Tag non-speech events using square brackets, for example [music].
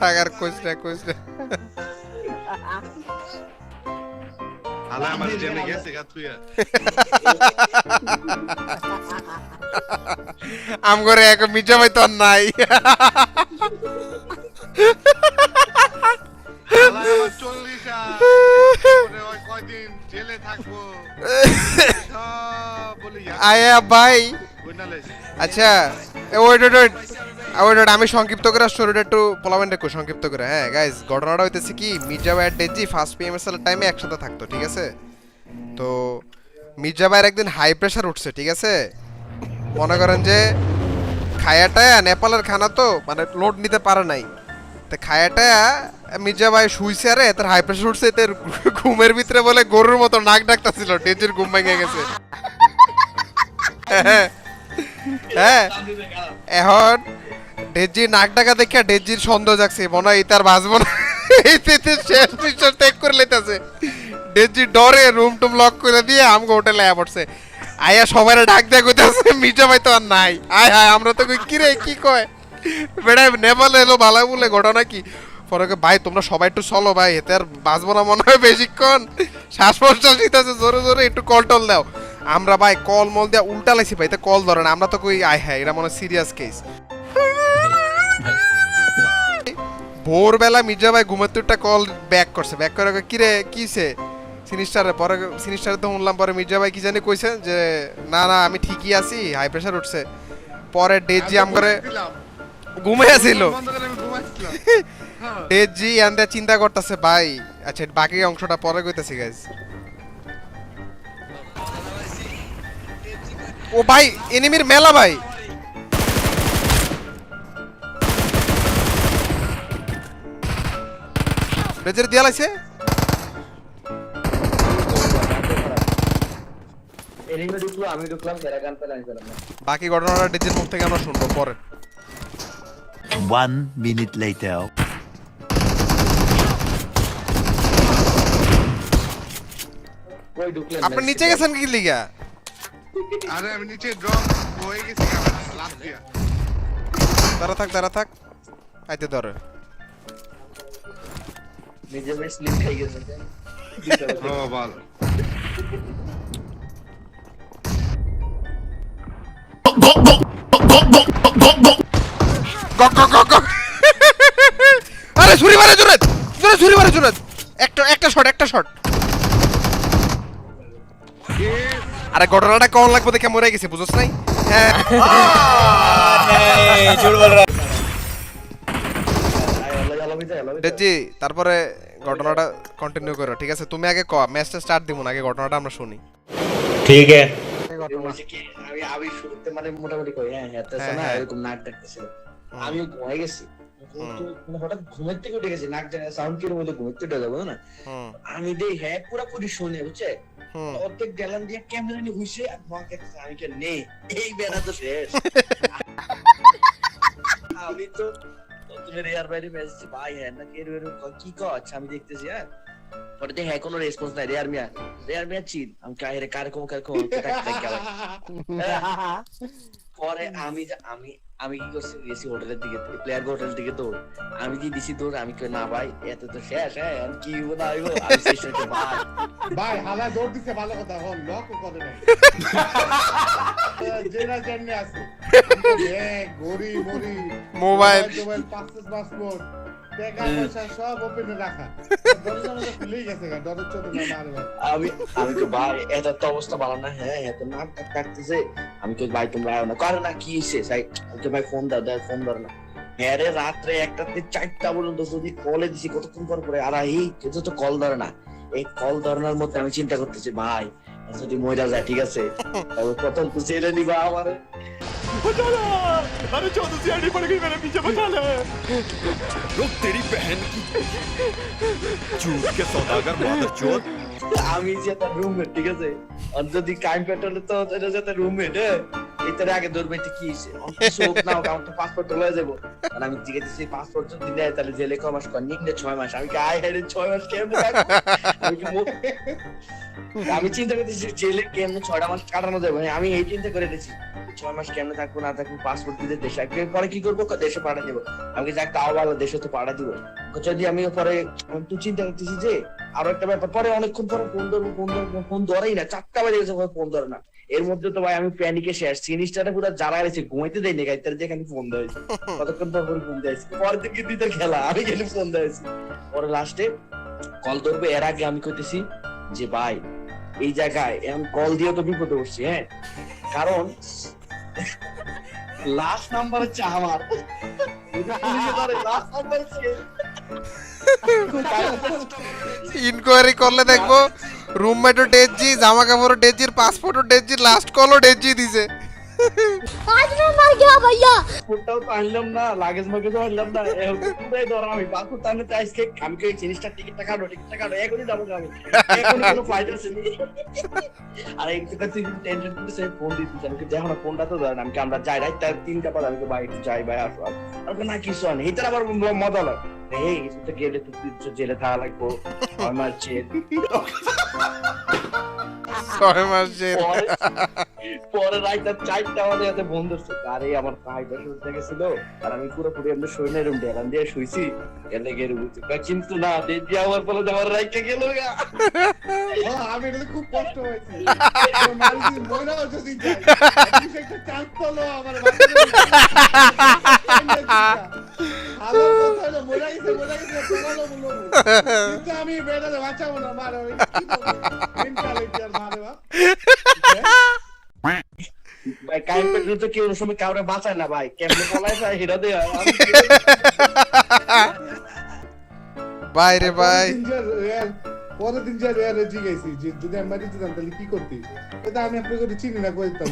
টাকার কোচ না কোচ না হালা আমার জেনে গেছে গা তুই আম করে এক মির্জা ভাই তো নাই আয়া ভাই আচ্ছা ওয়েট ওয়েট ওয়েট ওয়েট আমি সংক্ষিপ্ত করে স্টোরিটা একটু পোলামেন্ট একটু সংক্ষিপ্ত করে। হ্যাঁ গাইজ ঘটনাটা হইতেছে কি, মির্জা ভাই আর ডেজি ফার্স্ট পিএমএসএল টাইমে একসাথে থাকতো, ঠিক আছে? তো মির্জা ভাইয়ের একদিন হাই প্রেশার উঠছে, ঠিক আছে? মনে করেন যে খায়াটায়া নেপালের খানা তো মানে লোড নিতে পারে নাই। তো খায়াটায়া মির্জা ভাই শুইছে, আরে, তার হাই প্রেশার উঠছে, তার ঘুমের ভিতরে বলে গরুর মতো নাক ডাকটা ছিল ডেজির ঘুম ভেঙে গেছে। হ্যাঁ [laughs] হ্যাঁ এখন ডেজি নাক ডাকা দেখিয়া ডেজির সন্দেহ জাগছে, মনে হয় তার বাঁচবো না। শেষ নিঃশ্বাস ত্যাগ করে লেতেছে ডেজি ডরে রুম টুম লক করে দিয়ে আমাকে হোটেলে আয়া পড়ছে। আয়া সবাই ডাক দেয়া কইতাছে মির্জা ভাই তো আর নাই। আয় হায়, আমরা তো কই রে, কি কয়? বেড়া নেপালে এলো ভালো বলে, ঘটনা কি? পরে ভাই, তোমরা সবাই একটু চলো ভাই, এতে আর বাঁচবো না মনে হয় বেশিক্ষণ। শ্বাস প্রশ্বাস নিতেছে, জোরে জোরে, একটু কল টল দাও। আমরা ভাই কল মল দিয়া উল্টা লাইছি ভাই, তা কল ধরে না, আমরা তো কই, আয় হ্যাঁ এটা মনে সিরিয়াস কেস ভোরবেলা মির্জা ভাই ঘুমাতে একটা কল ব্যাক করছে ব্যাক করে কিরে কিছে সিনিস্টারে পরে সিনিস্টারে তো শুনলাম, পরে মির্জা ভাই কি জানি কইছে যে, না না, আমি ঠিকই আছি হাই প্রেশার উঠছে। পরে ডেজি আম করে ঘুমিয়ে ছিল বন্ধ করে আমি হ্যাঁ। ডেজি আন্দা চিন্তা করতেছে, ভাই আচ্ছা বাকি অংশটা পরে কইতাছি গাইজ ও ভাই এনিমির মেলা ভাই। রেজের দিয়া না। বাকি ঘটনাটা ডেজির মুখ থেকে আমরা শুনব পরে। One minute later. আপনি নিচে গেছেন কি লিগা? আরে আমি নিচে ড্রপ হয়ে গেছি আমার লাভ দিয়া দাঁড়া থাক দাঁড়া থাক। আইতে ধরে। নিজে বেশ স্লিপ হয়ে গেছে ও আরে ছুরি মারে জোরে জোরে ছুরি মারে জোরে একটা একটা শট একটা শট আরে ঘটনাটা কল লাগবে দেখে মরে গেছে বুঝছ নাই? হ্যাঁ। [laughs] তারপরে ঘটনাটা কন্টিনিউ করো ঠিক আছে? তুমি আগে ক ম্যাচটা স্টার্ট দিমু আগে ঘটনাটা আমরা শুনি। ঠিক আছে। আমি আমি শুনতে মানে মোটামুটি কই হ্যাঁ হ্যাঁ না হ্যাঁ, হ্যাঁ। এরকম নাটক ডাকতেছিল আমি ঘুমাই গেছি। মানে হঠাৎ ঘুমের থেকে উঠে গেছি নাক সাউন্ড কিরম হইল ঘুমের থেকে উঠে যাব না। আমি দেই হ্যাঁ পুরোপুরি শুনে বুঝছে? অর্ধেক গেলাম দিয়ে ক্যামেরা নিয়ে হুইসে আর মাকে আমি কে নেই এই বেড়া তো শেষ। [laughs] আমি তো তুমি রেয়ার বাইরে মেসেজ ভাই হ্যাঁ না কে রেয়ার কি কো আচ্ছা আমি দেখতেছি হ্যাঁ। পরে দেখি হ্যাঁ কোনো রেসপন্স নাই রেয়ার মিয়া রেয়ার মিয়া চিল। আমি কাহে রে কার কম কার কম [laughs] [laughs] পরে আমি আমি আমি কি করছি? গেছি হোটেলের দিকে প্লেয়ার হোটেল দিকে তো আমি কি দিছি তোর আমি কই না ভাই এত তো শেষ হ্যাঁ আমি কি হইবো না হইবো? আমি শেষ হইতে ভাই ভাই হালা দৌড় দিতে ভালো কথা হল লক করে নাই। জেনা জেনে আছে। এ গরি মরি মোবাইল। মোবাইল পাসপোর্ট আমি আমি তো ভাই এত তো অবস্থা ভালো না হ্যাঁ এত নাক কাটতেছে। আমি তো ভাই তোমরা আয়ো না করে না কি সাই ভাই ফোন দাও দাও ফোন না। হ্যাঁ রে রাত্রে একটা থেকে চারটা পর্যন্ত যদি কলে দিছি কতক্ষণ পর পরে? আর এই কিন্তু তো কল ধরে না। এই কল ধরানোর মধ্যে আমি চিন্তা করতেছি ভাই যদি মইরা যায় ঠিক আছে? তবে প্রথম তো ছেড়ে দিবা আমারে रुक तेरी बहन की झूठ के सौदागर मादर আমি যে তার রুমমেট ঠিক আছে আর যদি কাইম পেট্রোলে তো এটা যে তার রুমমেট আগে কি পাসপোর্ট লয়ে যাব। আর আমি পাসপোর্ট যদি তাহলে জেলে ক মাস কর? নিম্নে ছয় মাস। আমি আয় ছয় মাস? আমি চিন্তা করতেছি, জেলে ছয়টা মাস কাটানো যাবে? মানে আমি এই চিন্তা করে রেখেছি ছয় মাস থাকব, না থাকব পাসপোর্ট দিতে দেশে পরে কি করব? দেশে পাঠা দেবো। আমি যাক, তাও ভালো, দেশে তো পাঠা দিব। যদি আমি পরে তুই চিন্তা করতেছি যে, আরও একটা ব্যাপার, পরে অনেকক্ষণ পরে ফোন ধরবো ফোন ধরবো, ফোন ধরেই না, চারটা বাজে গেছে ফোন ধরে না। এর মধ্যে তো ভাই আমি প্যানিকে শেষ। জিনিসটা পুরো যারা গেছে ঘুমাইতে দেয় না গাইতে যেখানে ফোন দিয়েছি কতক্ষণ পরে ফোন দিয়েছি পরে থেকে দিতে খেলা, আমি গেলে ফোন দিয়েছি পরে লাস্টে কল ধরবে, এর আগে আমি কইতেছি যে, ভাই, এই জায়গায় এখন কল দিয়ে তো বিপদে উঠছি হ্যাঁ? কারণ লাস্ট নাম্বার হচ্ছে আমার। ইনকোয়ারি করলে দেখব। রুমমেটও ডেজি জামা কাপড়ও টেচির পাসপোর্টও ডেজি লাস্ট কলও ডেজি দিছে। আজ না মার গেয়া ভাইয়া। না লাগেজ মগেজ আনলাম না আমি? বাকু তানে তো আজকে আমি জিনিসটা টিকিটটা কাটো টিকিটটা কাটো আমি। কোনো আছে তো কাছে টেনশন করে ফোন ফোনটা তো আমি আমরা যাই? তিনটা পর আমি তো বাইরে যাই ভাই আসো আর না কিছু আনি এটা আবার মজা লাগে এই তো গেলে তো তুই জেলে থাকা লাগবো। আমার জেল। ছয় মাস জেল। পরে পরে রাইতার চারটা আমাদের হাতে ফোন ধরছে আরে আমার ভাইটা শুনতে গেছিল। আর আমি পুরোপুরি এমনি শুই না এরকম ডেরান দিয়ে শুইছি। লেগে এরকম হচ্ছে। কিন্তু না দেখি আমার বলে আমার রাইটটা গেল গা। আমি এটা খুব কষ্ট হয়েছে। যদি একটা [laughs] চান্স পেল আমার আমি বাঁচাবো না মারে ভাই কাইম পেট্রোল কেউ সময় কাউরে বাঁচায় না ভাই কেমনে পলায় যায় হেরা দেয় আমি বাইরে ভাই পরের দিন যে রেয়ালে জিজ্ঞেসি যে যদি আমি মারি দিতাম তাহলে কি করতি আমি আপনাকে চিনি না কইতাম